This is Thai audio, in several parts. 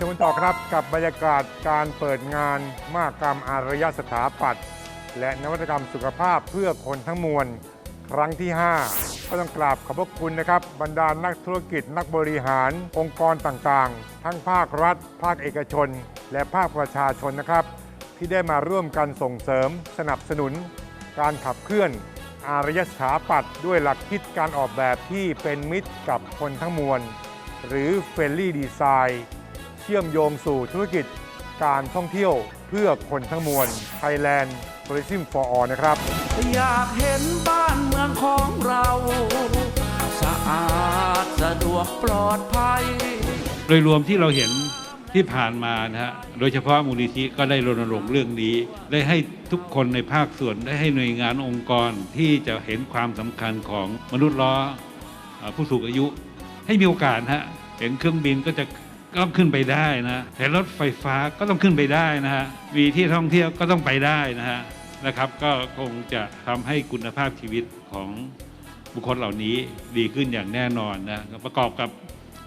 ชมกันต่อครับกับบรรยากาศการเปิดงานมหกรรมอารยสถาปัตย์และนวัตกรรมสุขภาพเพื่อคนทั้งมวล ครั้งที่ 5 ก็ต้องกราบขอบพระคุณนะครับ บรรดานักธุรกิจนักบริหาร องค์กรต่างๆ ทั้งภาครัฐ ภาคเอกชน และภาคประชาชนนะครับ ที่ได้มาร่วมกันส่งเสริม สนับสนุน การขับเคลื่อน อารยสถาปัตย์ด้วยหลักคิดการออกแบบที่เป็นมิตรกับคนทั้งมวล หรือเฟรนลี่ดีไซน์ ชื่อมโยงสู่ธุรกิจการท่องเที่ยวเพื่อคนทั้งมวล Thailand Tourism for All นะครับ อยากเห็นบ้านเมืองของเรา สะอาดสะดวกปลอดภัย โดยรวมที่เราเห็นที่ผ่านมานะฮะ โดยเฉพาะมูลนิธิก็ได้รณรงค์เรื่องนี้ ได้ให้ทุกคนในภาคส่วนได้ให้หน่วยงานองค์กรที่จะเห็นความสำคัญของมนุษย์ล้อเอ่อผู้สูงอายุ ให้มีโอกาสนะฮะเห็นเครื่องบินก็จะ ก็ต้องขึ้นไปได้นะเห็นรถไฟฟ้าก็ต้องขึ้นไปได้นะฮะมีที่ท่องเที่ยวก็ต้องไปได้นะฮะนะครับก็คงจะทำให้คุณภาพชีวิตของบุคคลเหล่านี้ดีขึ้นอย่างแน่นอนนะประกอบกับ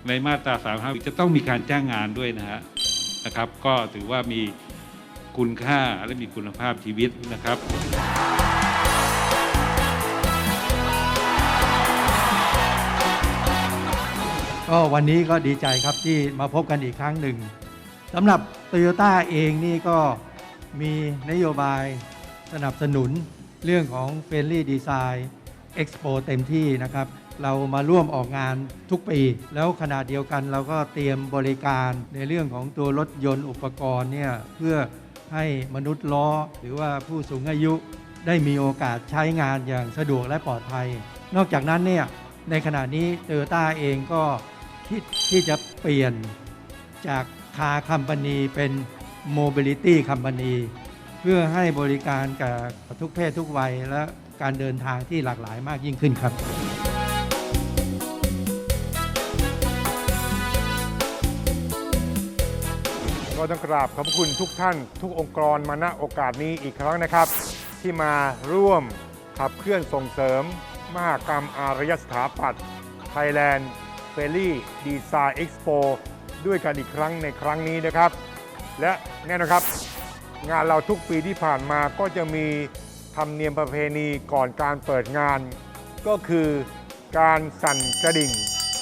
ในมาตรา35จะต้องมีการจ้างงานด้วยนะฮะนะครับ ก็ถือว่ามีคุณค่าและมีคุณภาพชีวิตนะครับ ก็วันนี้ก็ดีใจครับที่มาพบกันอีกครั้งหนึ่งสำหรับโตโยต้าเองนี่ก็มีนโยบายสนับสนุนเรื่องของ f r ร e n d l y Design Expo เต็มที่นะครับ เรามาร่วมออกงานทุกปี แล้วขณะเดียวกันเราก็เตรียมบริการในเรื่องของตัวรถยนต์อุปกรณ์เนี่ยเพื่อให้มนุษย์ล้อ หรือว่าผู้สูงอายุได้มีโอกาสใช้งานอย่างสะดวกและปลอดภัย นอกจากนั้นเนี่ยในขณะนี้โตโยต้าเองก็ คิดที่จะเปลี่ยนจากคาคัม p านีเป็นโมบิลิตี้คัม p านีเพื่อให้บริการกับทุกเพศทุกวัย และการเดินทางที่หลากหลายมากยิ่งขึ้นครับ ก็ต้องกราบขอบพระคุณทุกท่าน ทุกองค์กรมาณโอกาสนี้อีกครั้งนะครับ ที่มาร่วมขับเคลื่อนส่งเสริม มหกรรมอารยสถาปัตย์ Thailand f a i r y Design Expo ด้วยกันอีกครั้งในครั้งนี้นะครับ และแน่นอนครับ งานเราทุกปีที่ผ่านมาก็จะมีธรรมเนียมประเพณีก่อนการเปิดงาน ก็คือการสั่นกระดิ่ง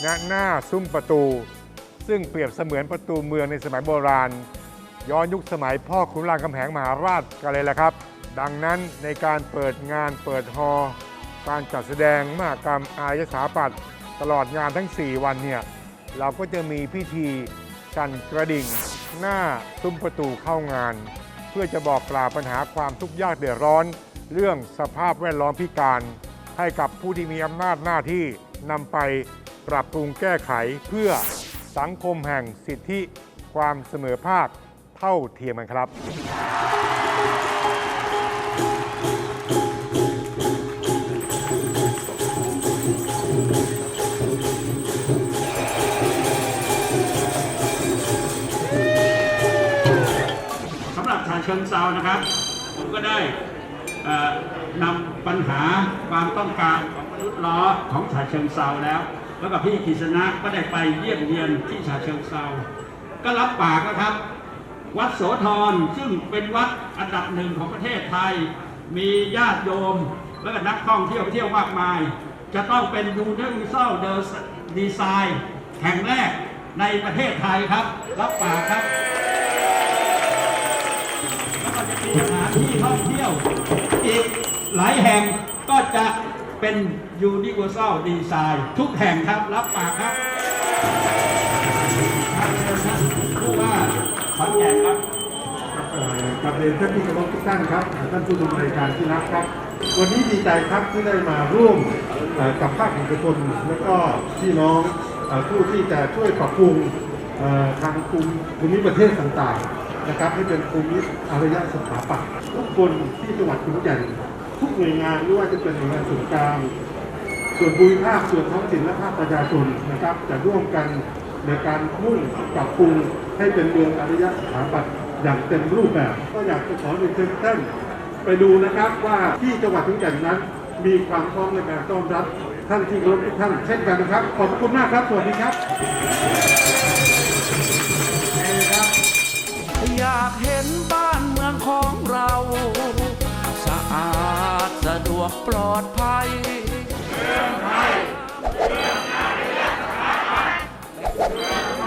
ณหน้าซุ้มประตู ซึ่งเปรียบเสมือนประตูเมืองในสมัยโบราณ ย้อนยุคสมัยพ่อขุนรามคำแหงมหาราชกันเลยแหละครับ ดังนั้นในการเปิดงานเปิดฮอร์การจัดแสดงมหกรรมอายสถาปัตย์ ตลอดงานทั้ง 4 วันเนี่ยเราก็จะมีพิธีสั่นกระดิ่ง หน้าซุ้มประตูเข้างาน เพื่อจะบอกกล่าวปัญหาความทุกข์ยากเดือดร้อน เรื่องสภาพแวดล้อมพิการ ให้กับผู้ที่มีอำนาจหน้าที่นำไปปรับปรุงแก้ไขเพื่อสังคมแห่งสิทธิความเสมอภาคเท่าเทียมกันครับ ชาเชิงเซานะครับ ผมก็ได้นำปัญหาความต้องการของมนุษย์ล้อของชาเชิงเซาแล้วแล้วกับพี่กฤษณะก็ได้ไปเยี่ยมเยียนที่ชาเชิงเซาก็รับปากนะครับ วัดโสธรซึ่งเป็นวัดอันดับหนึ่งของประเทศไทย มีญาติโยม และก็นักท่องเที่ยวเที่ยวมากมาย จะต้องเป็นยูนิเวอร์แซลเดอร์ดีไซน์แห่งแรกในประเทศไทยครับ รับปากครับ ที่ท่องเที่ยว อีกหลายแห่งก็จะเป็น Universal Design ทุกแห่งครับรับปากครับผู้ว่าขอนแก่นครับกับเรียนท่านที่เคารพทุกท่านครับ ท่านผู้ดำเนินการที่รักครับ วันนี้ดีใจครับที่ได้มาร่วมกับภาคเอกชนและก็พี่น้องผู้ที่จะช่วยปรับปรุงทางภูมิประเทศต่างๆ นะครับให้เป็นภูมิอารยสถาปัตย์ทุกคนที่จังหวัดขอนแก่นทุกหน่วยงานไม่ว่าจะเป็นหน่วยงานส่วนกลางส่วนภูมิภาคส่วนท้องถิ่นและภาคประชาชนนะครับ จะร่วมกันในการมุ่งปรับปรุงให้เป็นเมืองอารยสถาปัตย์อย่างเต็มรูปแบบ ก็อยากจะขอเรียนเชิญทุกท่านไปดูนะครับว่าที่จังหวัดขอนแก่นนั้น มีความพร้อมในการต้อนรับท่านที่รพทุกท่านเช่นกันนะครับ ขอบคุณมากครับ สวัสดีครับ อยากเห็นบ้านเมืองของเรา สะอาดสะดวกปลอดภัยเมืองไทยเมืองอายเมือง